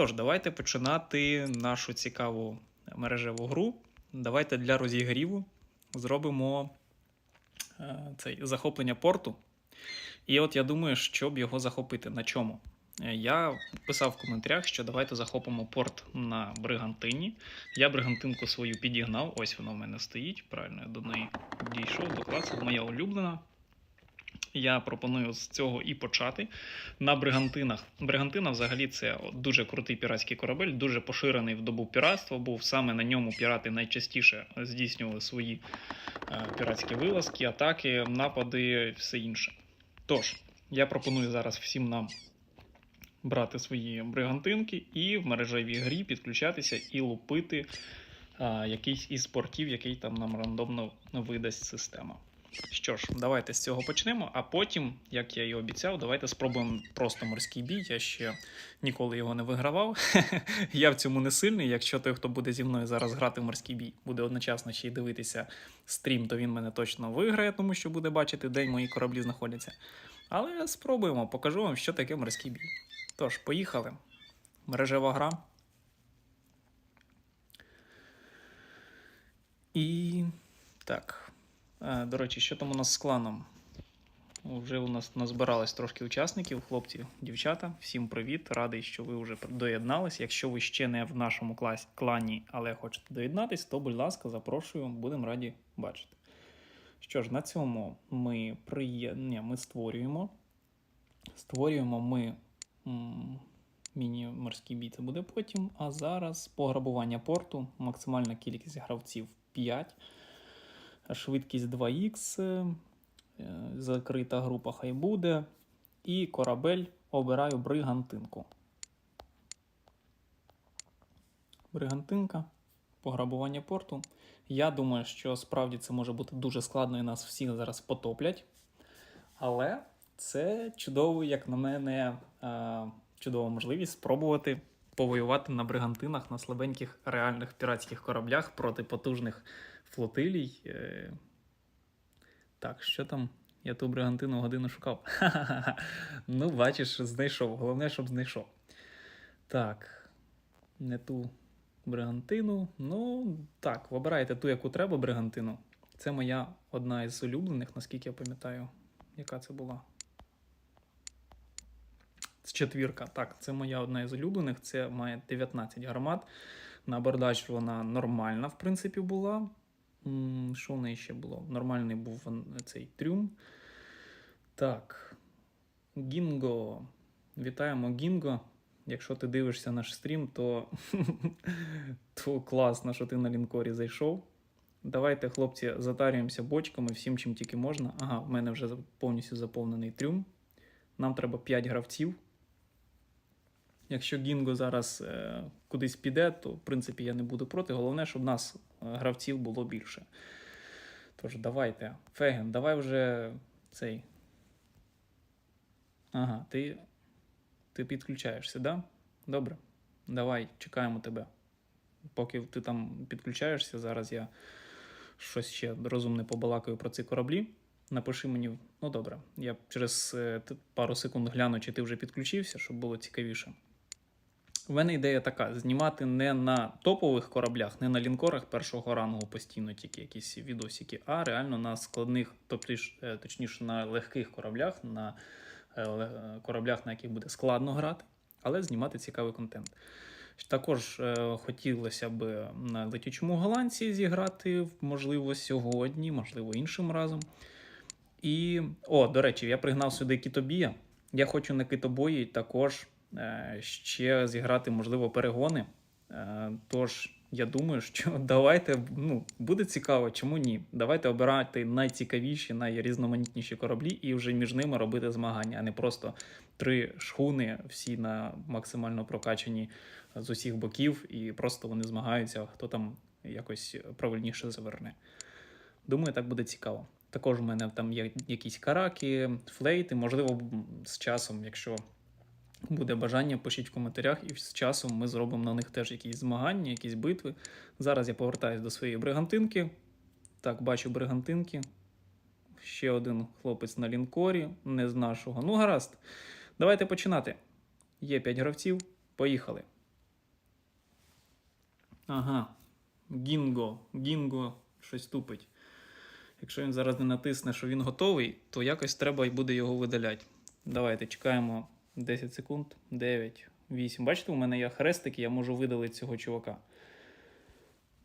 Тож, давайте починати нашу цікаву мережеву гру. Давайте для розігріву зробимо е, цей захоплення порту. І от я думаю, щоб його захопити. На чому? Е, Я писав в коментарях, що давайте захопимо порт на Бригантині. Я бригантинку свою підігнав. Ось вона в мене стоїть. Правильно, я до неї дійшов до класу. Моя улюблена. Я пропоную з цього і почати. На Бригантинах. Бригантина взагалі це дуже крутий піратський корабель, дуже поширений в добу піратства. Був саме на ньому пірати найчастіше здійснювали свої е, піратські вилазки, атаки, напади, все інше. Тож, я пропоную зараз всім нам брати свої бригантинки і в мережевій грі підключатися і лупити а, якийсь із портів, який там нам рандомно видасть система. Що ж, давайте з цього почнемо, а потім, як я і обіцяв, давайте спробуємо просто морський бій. Я ще ніколи його не вигравав. я в цьому не сильний. Якщо той, хто буде зі мною зараз грати в морський бій, буде одночасно ще й дивитися стрім, то він мене точно виграє, тому що буде бачити, де мої кораблі знаходяться. Але спробуємо, покажу вам, що таке морський бій. Тож, поїхали. Мережева гра. І так. Е, До речі, що там у нас з кланом? Вже у нас назбиралось трошки учасників, хлопці, дівчата. Всім привіт! Радий, що ви вже доєднались. Якщо ви ще не в нашому класі, клані, але хочете доєднатись, то, будь ласка, запрошую, будемо раді бачити. Що ж, на цьому ми приє... Ми створюємо. Створюємо ми міні-морський бій, це буде потім. А зараз пограбування порту, максимальна кількість гравців 5 швидкість 2х, е, закрита група хай буде. І корабель обираю бригантинку. Бригантинка, пограбування порту. Я думаю, що справді це може бути дуже складно і нас всіх зараз потоплять. Але це чудово, як на мене, е, чудова можливість спробувати повоювати на бригантинах на слабеньких реальних піратських кораблях проти потужних флотилій. Е, Так, що там? Я ту бригантину годину шукав. Ха-ха-ха. Ну, бачиш, знайшов. Головне, щоб знайшов. Так. Не ту бригантину. Ну, так, вибирайте ту, яку треба бригантину. Це моя одна із улюблених, наскільки я пам'ятаю, яка це була. Це четвірка. Так, це моя одна із улюблених. Це має 19 гармат. На абордаж вона нормальна, в принципі, була. Що в неї ще було? Нормальний був цей трюм. Так. Гінго. Вітаємо Гінго. Якщо ти дивишся наш стрім, то, то класно, що ти на лінкорі зайшов. Давайте, хлопці, затарюємося бочками всім, чим тільки можна. Ага, в мене вже повністю заповнений трюм. Нам треба 5 гравців. Якщо Гінго зараз е, кудись піде, то в принципі я не буду проти. Головне, щоб нас е, гравців було більше. Тож, давайте. Феген, давай вже цей. Ага, ти, ти підключаєшся, да? Добре. Давай, чекаємо тебе. Поки ти там підключаєшся, зараз я щось ще розумне побалакаю про ці кораблі. Напиши мені, ну добре, я через е, пару секунд гляну, чи ти вже підключився, щоб було цікавіше. У мене ідея така: знімати не на топових кораблях, не на лінкорах першого рангу постійно тільки якісь відосики, а реально на складних, тобто, точніше, на легких кораблях, на е, кораблях, на яких буде складно грати, але знімати цікавий контент. Також е, хотілося б на летючому голландці зіграти, можливо, сьогодні, можливо, іншим разом. І, о, до речі, я пригнав сюди китобія. Я хочу на китобої також ще зіграти, можливо, перегони. Е, тож, я думаю, що давайте, ну, буде цікаво, чому ні? Давайте обирати найцікавіші, найрізноманітніші кораблі і вже між ними робити змагання, а не просто три шхуни, всі на максимально прокачані з усіх боків, і просто вони змагаються, хто там якось правильніше заверне. Думаю, так буде цікаво. Також у мене там є якісь караки, флейти. Можливо, з часом, якщо буде бажання, пишіть в коментарях, і з часом ми зробимо на них теж якісь змагання, якісь битви. Зараз я повертаюся до своєї бригантинки. Так, бачу бригантинки. Ще один хлопець на лінкорі, не з нашого. Ну, гаразд. Давайте починати. Є 5 гравців. Поїхали. Ага. Гінго. Гінго щось тупить. Якщо він зараз не натисне, що він готовий, то якось треба і буде його видаляти. Давайте чекаємо 10 секунд. 9, 8. Бачите, у мене є хрестик, я можу видалити цього чувака.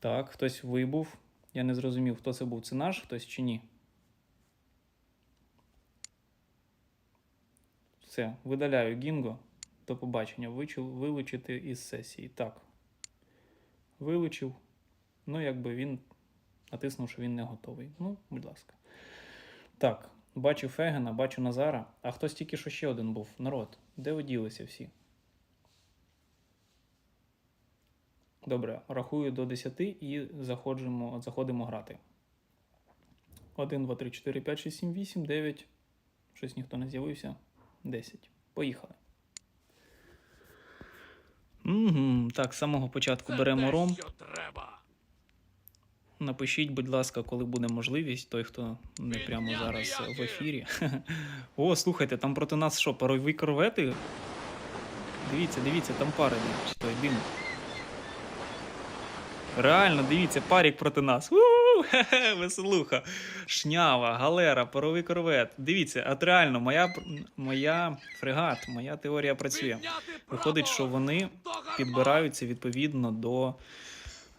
Так, хтось вибув. Я не зрозумів, хто це був. Це наш хтось чи ні? Все, видаляю Гінго. До побачення. Вилучити із сесії. Так. Вилучив. Ну, якби він натиснув, що він не готовий. Ну, будь ласка. Так, бачу Фегена, бачу Назара. А хтось тільки що ще один був. Народ. Де ви ділися всі? Добре, рахую до 10 і заходимо, заходимо грати. 1, 2, 3, 4, 5, 6, 7, 8, 9. Щось ніхто не з'явився. 10. Поїхали. Угу. Так, з самого початку беремо ром. Що треба? Напишіть, будь ласка, коли буде можливість, той, хто не прямо зараз в ефірі. О, слухайте, там проти нас що, парові корвети? Дивіться, дивіться, там пари чи той дим. Реально, дивіться, парік проти нас. У-у-у, Веселуха. Шнява, галера, паровий корвет. Дивіться, от реально, моя, моя фрегат, моя теорія працює. Виходить, що вони підбираються відповідно до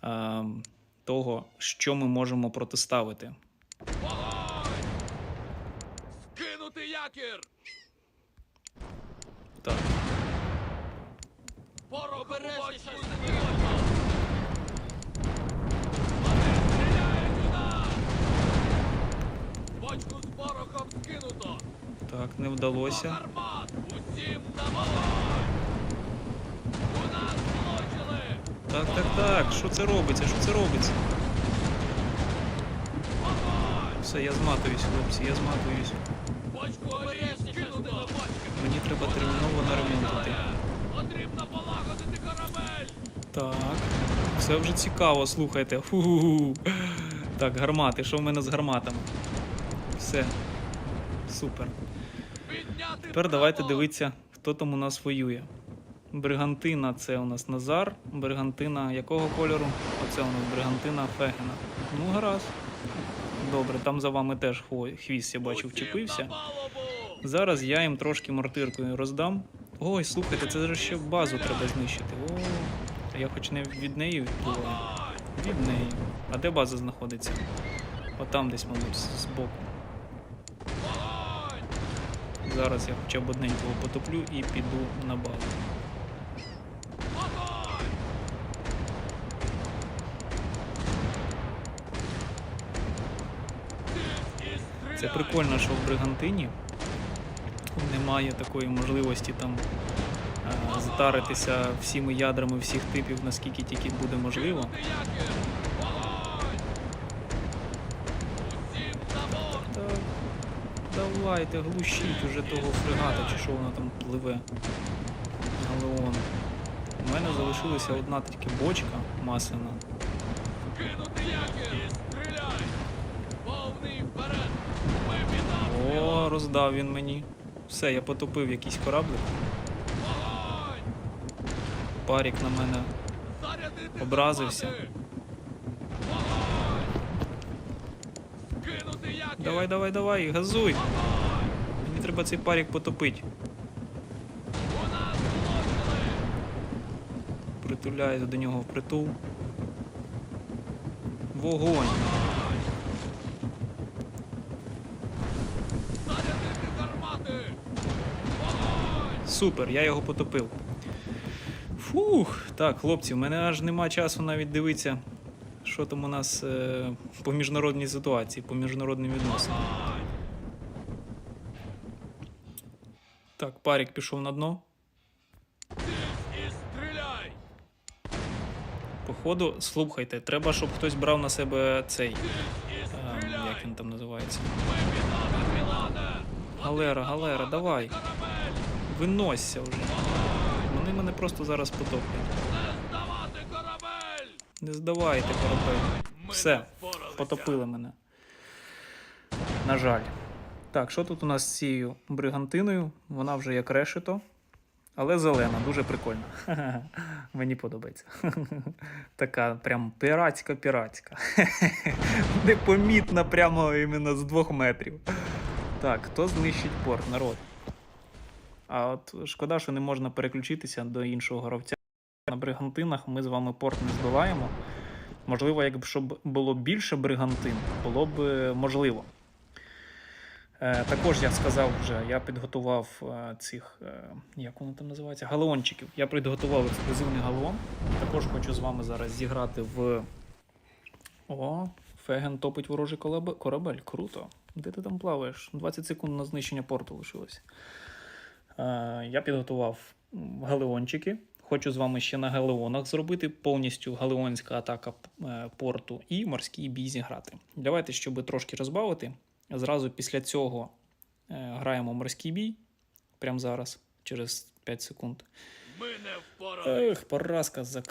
е, того, що ми можемо протиставити. Скинути якір! Так, обережніше! Бочку з порохом скинуто! так, не вдалося. Усім на вогонь! У нас влучили! Так, так, так. Що це робиться? Що це робиться? Все, я зматуюсь, хлопці, я зматуюсь. Мені треба терміново. Потрібно полагодити корабель! Так. Це вже цікаво, слухайте. Фу. Так, гармати. Що в мене з гарматами? Все. Супер. Тепер давайте дивитися, хто там у нас воює. Бригантина це у нас Назар. Бригантина якого кольору? Оце у нас бригантина Фегена. Ну, гаразд. Добре, там за вами теж хвіст, я бачу, вчепився. Зараз я їм трошки мортиркою роздам. Ой, слухайте, це ж ще базу треба знищити. О, а я хоч не від неї відбуваю. Від неї. А де база знаходиться? Отам десь, мабуть, збоку. Зараз я хоча б одненького потоплю і піду на базу. Це прикольно, що в бригантині немає такої можливості там е, затаритися всіми ядрами всіх типів, наскільки тільки буде можливо. Давайте, глушіть уже того фрегата, чи що вона там пливе. Галеон. У мене залишилася одна тільки бочка масляна. Кинути якір! І стріляй! Повний вперед! Ми підтримуємо! О, роздав він мені. Все, я потопив якийсь кораблик. Парік на мене. Образився. Давай, давай, давай, газуй. Мені треба цей парік потопити. Притуляюсь до нього впритул. Вогонь. Зарядити гармати! Вогонь! Супер, я його потопив. Фух, так, хлопці, в мене аж нема часу навіть дивитися, що там у нас е, по міжнародній ситуації, по міжнародним відносинам. Так, парік пішов на дно. Походу, слухайте, треба, щоб хтось брав на себе цей. Е, як він там називається? Галера, галера, давай. Виносься вже. Вони мене просто зараз потоплять. Не здавати корабель! Не здавайте корабель. Все. Потопили мене. На жаль. Так, що тут у нас з цією бригантиною? Вона вже як решето. Але зелена, дуже прикольна. Мені подобається. Така прям піратська-піратська. Непомітна прямо іменно з двох метрів. Так, хто знищить порт, народ? А от шкода, що не можна переключитися до іншого гравця. На бригантинах ми з вами порт не здолаємо. Можливо, якщо б було більше бригантин, було б е, можливо. Е, також я сказав вже, я підготував е, цих, як воно там називається, галеончиків. Я підготував ексклюзивний галеон. Також хочу з вами зараз зіграти в. О, Феген топить ворожий корабель. Круто. Де ти там плаваєш? 20 секунд на знищення порту лишилось. Е, я підготував галеончики. Хочу з вами ще на галеонах зробити повністю галеонська атака е, порту і морський бій зіграти. Давайте, щоб трошки розбавити. Зразу після цього е, граємо морський бій. Прямо зараз, через 5 секунд. Ми не впораємося. Ех, поразка за